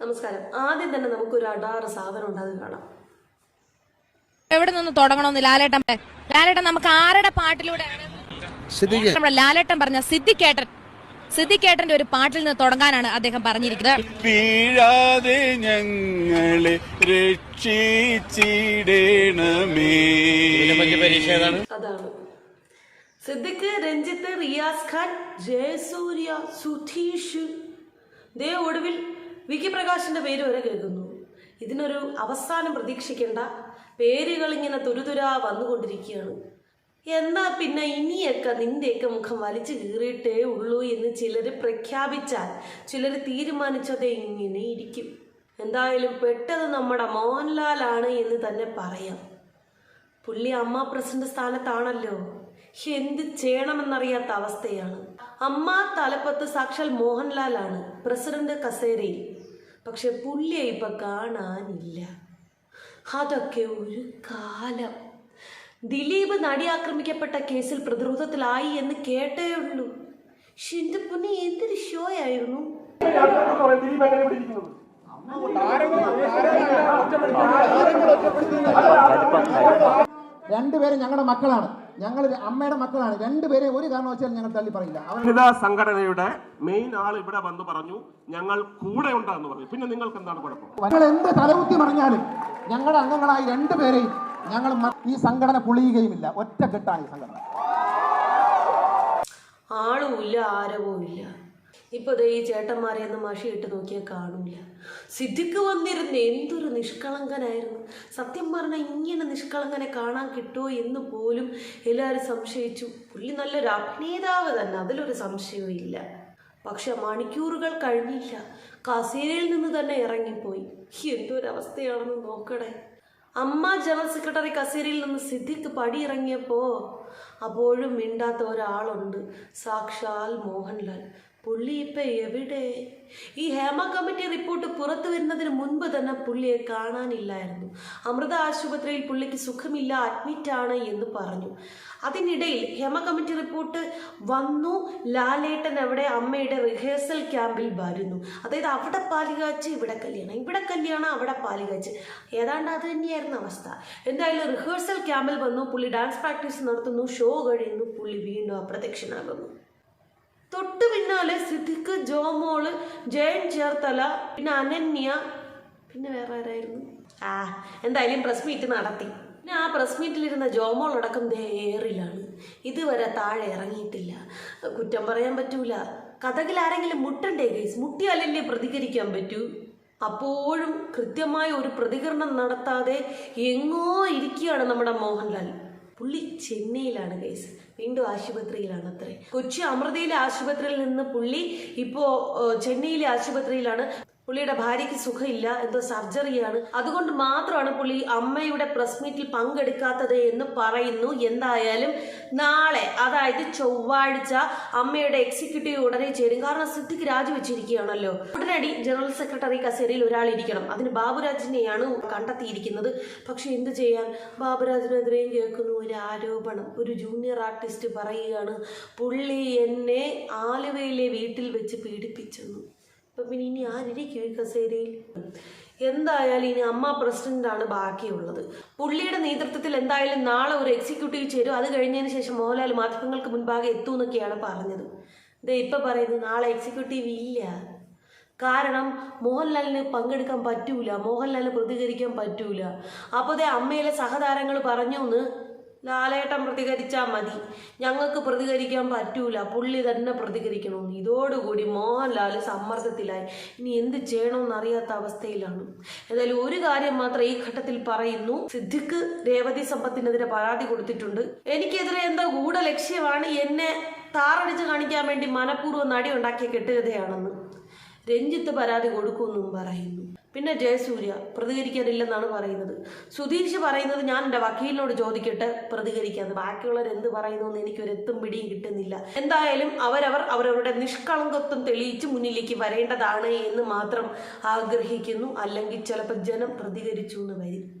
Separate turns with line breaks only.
നമസ്കാരം. ആദ്യം തന്നെ നമുക്ക് ഒരു അടാറ് സാധനം ഉണ്ട് അത് കാണാം.
എവിടെ നിന്ന് തുടങ്ങണമെന്ന് ലാലേട്ടൻ ലാലേട്ടൻ നമുക്ക് ആരുടെ പാട്ടിലൂടെയാണ്
സിദ്ദിഖ്.
നമ്മുടെ ലാലേട്ടൻ പറഞ്ഞ സിദ്ധിക്കേട്ടൻ സിദ്ധിക്കേട്ടന്റെ ഒരു പാട്ടിൽ നിന്ന് തുടങ്ങാനാണ് അദ്ദേഹം പറഞ്ഞിരിക്കുന്നത്.
വീഴാതെ ഞങ്ങളെ രക്ഷിച്ചിടേണമേ.
അതാണ്. സിദ്ദിഖ് രഞ്ജിത്ത് റിയാസ് ഖാൻ ജയസൂര്യ സുധീഷ്. ദേ ഒടുവിൽ വിക്കി പ്രകാശിന്റെ പേര് വരെ കേൾക്കുന്നു. ഇതിനൊരു അവസാനം പ്രതീക്ഷിക്കേണ്ട പേരുകൾ ഇങ്ങനെ തുരുതുരാ വന്നുകൊണ്ടിരിക്കുകയാണ്. എന്നാ പിന്നെ ഇനിയൊക്കെ നിന്റെയൊക്കെ മുഖം വലിച്ചു കീറിയിട്ടേ ഉള്ളൂ എന്ന് ചിലർ പ്രഖ്യാപിച്ചാൽ ചിലർ തീരുമാനിച്ചതേ ഇങ്ങനെ ഇരിക്കും. എന്തായാലും പെട്ടത് നമ്മുടെ മോഹൻലാലാണ് എന്ന് തന്നെ പറയാം. പുള്ളി അമ്മ പ്രസിഡന്റ് സ്ഥാനത്താണല്ലോ. എന്ത് ചെയ്യണമെന്നറിയാത്ത അവസ്ഥയാണ്. അമ്മ തലപ്പത്ത് സാക്ഷാൽ മോഹൻലാലാണ് പ്രസിഡന്റ് കസേരയിൽ. പക്ഷെ പുള്ളിയെ ഇപ്പൊ കാണാനില്ല അതൊക്കെ ഒരു കാലം ദിലീപ് നടി ആക്രമിക്കപ്പെട്ട കേസിൽ പ്രതിരോധത്തിലായി എന്ന് കേട്ടേ ഉള്ളൂ ഷിന്റെ പൊന്നി എന്തൊരു ഷോ ആയിരുന്നു
രണ്ടുപേരും ഞങ്ങളുടെ മക്കളാണ്. ഞങ്ങൾ അമ്മയുടെ മക്കളാണ്. രണ്ടുപേരെയും ഒരു കാരണവശാലും ഞങ്ങൾ തള്ളി പറയില്ല. അവർ
വനിതാ സംഘടനയുടെ മെയിൻ ആൾ ഇവിടെ വന്ന് പറഞ്ഞു ഞങ്ങൾ കൂടെ ഉണ്ടെന്ന് പറഞ്ഞു. പിന്നെ നിങ്ങൾക്ക് എന്താണ് കുഴപ്പം?
ഞങ്ങൾ എന്ത് തലകുത്തി പറഞ്ഞാലും ഞങ്ങളുടെ അംഗങ്ങളായി രണ്ടുപേരെയും ഞങ്ങൾ ഈ സംഘടന പൊളിയുകയുമില്ല. ഒറ്റക്കെട്ടാണ് ഈ സംഘടന.
ആളുമില്ല ആരവും ഇപ്പൊ ദേ ഈ ചേട്ടന്മാരെ ഒന്ന് മഷിയിട്ട് നോക്കിയാൽ കാണൂല. സിദ്ധിക്ക് വന്നിരുന്ന എന്തൊരു നിഷ്കളങ്കനായിരുന്നു. സത്യം പറഞ്ഞാൽ ഇങ്ങനെ നിഷ്കളങ്കനെ കാണാൻ കിട്ടുമോ എന്ന് പോലും എല്ലാവരും സംശയിച്ചു. പുള്ളി നല്ലൊരു അഭിനേതാവ് തന്നെ അതിലൊരു സംശയവും ഇല്ല. പക്ഷെ മണിക്കൂറുകൾ കഴിഞ്ഞില്ല. കസേരയിൽ നിന്ന് തന്നെ ഇറങ്ങിപ്പോയി. എന്തൊരവസ്ഥയാണെന്ന് നോക്കണേ. അമ്മ ജനറൽ സെക്രട്ടറി കസേരയിൽ നിന്ന് സിദ്ദിഖ് പടിയിറങ്ങിയപ്പോ അപ്പോഴും മിണ്ടാത്ത ഒരാളുണ്ട് സാക്ഷാൽ മോഹൻലാൽ. പുള്ളി ഇപ്പൊ എവിടെ? ഈ ഹേമ കമ്മിറ്റി റിപ്പോർട്ട് പുറത്തു വരുന്നതിന് മുൻപ് തന്നെ പുള്ളിയെ കാണാനില്ലായിരുന്നു. അമൃത ആശുപത്രിയിൽ പുള്ളിക്ക് സുഖമില്ല അഡ്മിറ്റാണ് എന്ന് പറഞ്ഞു. അതിനിടയിൽ ഹേമ കമ്മിറ്റി റിപ്പോർട്ട് വന്നു. ലാലേട്ടൻ അവിടെ അമ്മയുടെ റിഹേഴ്സൽ ക്യാമ്പിൽ വരുന്നു. അതായത് അവിടെ പാലുകാച്ച് ഇവിടെ കല്യാണം. ഇവിടെ കല്യാണം അവിടെ പാലുകാച്ച്. ഏതാണ്ട് അത് തന്നെയായിരുന്നു അവസ്ഥ. എന്തായാലും റിഹേഴ്സൽ ക്യാമ്പിൽ വന്നു. പുള്ളി ഡാൻസ് പ്രാക്ടീസ് നടത്തുന്നു. ഷോ കഴിയുന്നു. പുള്ളി വീണ്ടും അപ്രത്യക്ഷനാകുന്നു. തൊട്ടു പിന്നാലെ സിദ്ദിഖ് ജോമോൾ ജയൻ ചേർത്തല പിന്നെ അനന്യ പിന്നെ വേറെ ആരായിരുന്നു? ആ എന്തായാലും പ്രസ് മീറ്റ് നടത്തി. പിന്നെ ആ പ്രസ് മീറ്റിലിരുന്ന ജോമോളടക്കം ദേറിലാണ് ഇതുവരെ താഴെ ഇറങ്ങിയിട്ടില്ല. കുറ്റം പറയാൻ പറ്റൂല. കഥകിൽ ആരെങ്കിലും മുട്ടണ്ടേ ഗൈസ് മുട്ടിയാലല്ലേ പ്രതികരിക്കാൻ പറ്റൂ? അപ്പോഴും കൃത്യമായ ഒരു പ്രതികരണം നടത്താതെ എങ്ങോ ഇരിക്കുകയാണ് നമ്മുടെ മോഹൻലാൽ. പുള്ളി ചെന്നൈയിലാണ് കേസ് വീണ്ടും ആശുപത്രിയിലാണ് അത്രേ. കൊച്ചി അമൃതയിലെ ആശുപത്രിയിൽ നിന്ന് പുള്ളി ഇപ്പോ ചെന്നൈയിലെ ആശുപത്രിയിലാണ്. പുള്ളിയുടെ ഭാര്യയ്ക്ക് സുഖമില്ല എന്തോ സർജറിയാണ് അതുകൊണ്ട് മാത്രമാണ് പുള്ളി അമ്മയുടെ പ്രസ് മീറ്റിൽ പങ്കെടുക്കാത്തത് എന്ന് പറയുന്നു. എന്തായാലും നാളെ അതായത് ചൊവ്വാഴ്ച അമ്മയുടെ എക്സിക്യൂട്ടീവ് ഉടനെ ചേരും. കാരണം സിദ്ദിഖ് രാജിവെച്ചിരിക്കുകയാണല്ലോ. ഉടനടി ജനറൽ സെക്രട്ടറി കസേരയിൽ ഒരാൾ ഇരിക്കണം. അതിന് ബാബുരാജിനെയാണ് കണ്ടെത്തിയിരിക്കുന്നത്. പക്ഷെ എന്ത് ചെയ്യാൻ? ബാബുരാജിനെതിരെയും കേൾക്കുന്നു. ഒരു ആരോപണം. ഒരു ജൂനിയർ ആർട്ടിസ്റ്റ് പറയുകയാണ് പുള്ളി എന്നെ ആലുവയിലെ വീട്ടിൽ വെച്ച് പീഡിപ്പിച്ചെന്നു. അപ്പൊ പിന്നെ ഇനി ആരിയ്ക്കും ഈ കസേരയിൽ? എന്തായാലും ഇനി അമ്മ പ്രസിഡന്റാണ് ബാക്കിയുള്ളത്. പുള്ളിയുടെ നേതൃത്വത്തിൽ എന്തായാലും നാളെ ഒരു എക്സിക്യൂട്ടീവ് ചേരും. അത് കഴിഞ്ഞതിന് ശേഷം മോഹൻലാൽ മാധ്യമങ്ങൾക്ക് മുൻപാകെ എത്തും എന്നൊക്കെയാണ് പറഞ്ഞത്. ഇതേ ഇപ്പൊ പറയുന്നത് നാളെ എക്സിക്യൂട്ടീവ് ഇല്ല. കാരണം മോഹൻലാലിന് പങ്കെടുക്കാൻ പറ്റൂല. മോഹൻലാലിന് പ്രതികരിക്കാൻ പറ്റൂല. അപ്പോൾ അമ്മയിലെ സഹതാരങ്ങൾ പറഞ്ഞു എന്ന് ലാലേട്ടൻ പ്രതികരിച്ചാൽ മതി. ഞങ്ങൾക്ക് പ്രതികരിക്കാൻ പറ്റൂല. പുള്ളി തന്നെ പ്രതികരിക്കണമെന്ന്. ഇതോടുകൂടി മോഹൻലാൽ സമ്മർദ്ദത്തിലായി. ഇനി എന്ത് ചെയ്യണമെന്ന് അറിയാത്ത അവസ്ഥയിലാണ്. ഏതായാലും ഒരു കാര്യം മാത്രം ഈ ഘട്ടത്തിൽ പറയുന്നു. സിദ്ദിഖ് രേവതി സമ്പത്തിനെതിരെ പരാതി കൊടുത്തിട്ടുണ്ട്. എനിക്കെതിരെ എന്താ ഗൂഢ ലക്ഷ്യമാണ് എന്നെ താറടിച്ച് കാണിക്കാൻ വേണ്ടി മനഃപൂർവം നടി ഉണ്ടാക്കിയ കെട്ടുകഥയാണെന്ന്. രഞ്ജിത്ത് പരാതി കൊടുക്കുമെന്നും പറയുന്നു. പിന്നെ ജയസൂര്യ പ്രതികരിക്കാനില്ലെന്നാണ് പറയുന്നത്. സുധീഷ് പറയുന്നത് ഞാൻ എന്റെ വക്കീലിനോട് ചോദിക്കട്ടെ പ്രതികരിക്കാതെ. ബാക്കിയുള്ളവർ എന്ത് പറയുന്നു എന്ന് എനിക്കൊരെത്തും പിടിയും കിട്ടുന്നില്ല. എന്തായാലും അവരവർ അവരവരുടെ നിഷ്കളങ്കത്വം തെളിയിച്ച് മുന്നിലേക്ക് വരേണ്ടതാണ് എന്ന് മാത്രം ആഗ്രഹിക്കുന്നു. അല്ലെങ്കിൽ ചിലപ്പോൾ ജനം പ്രതികരിച്ചു എന്ന് വരും.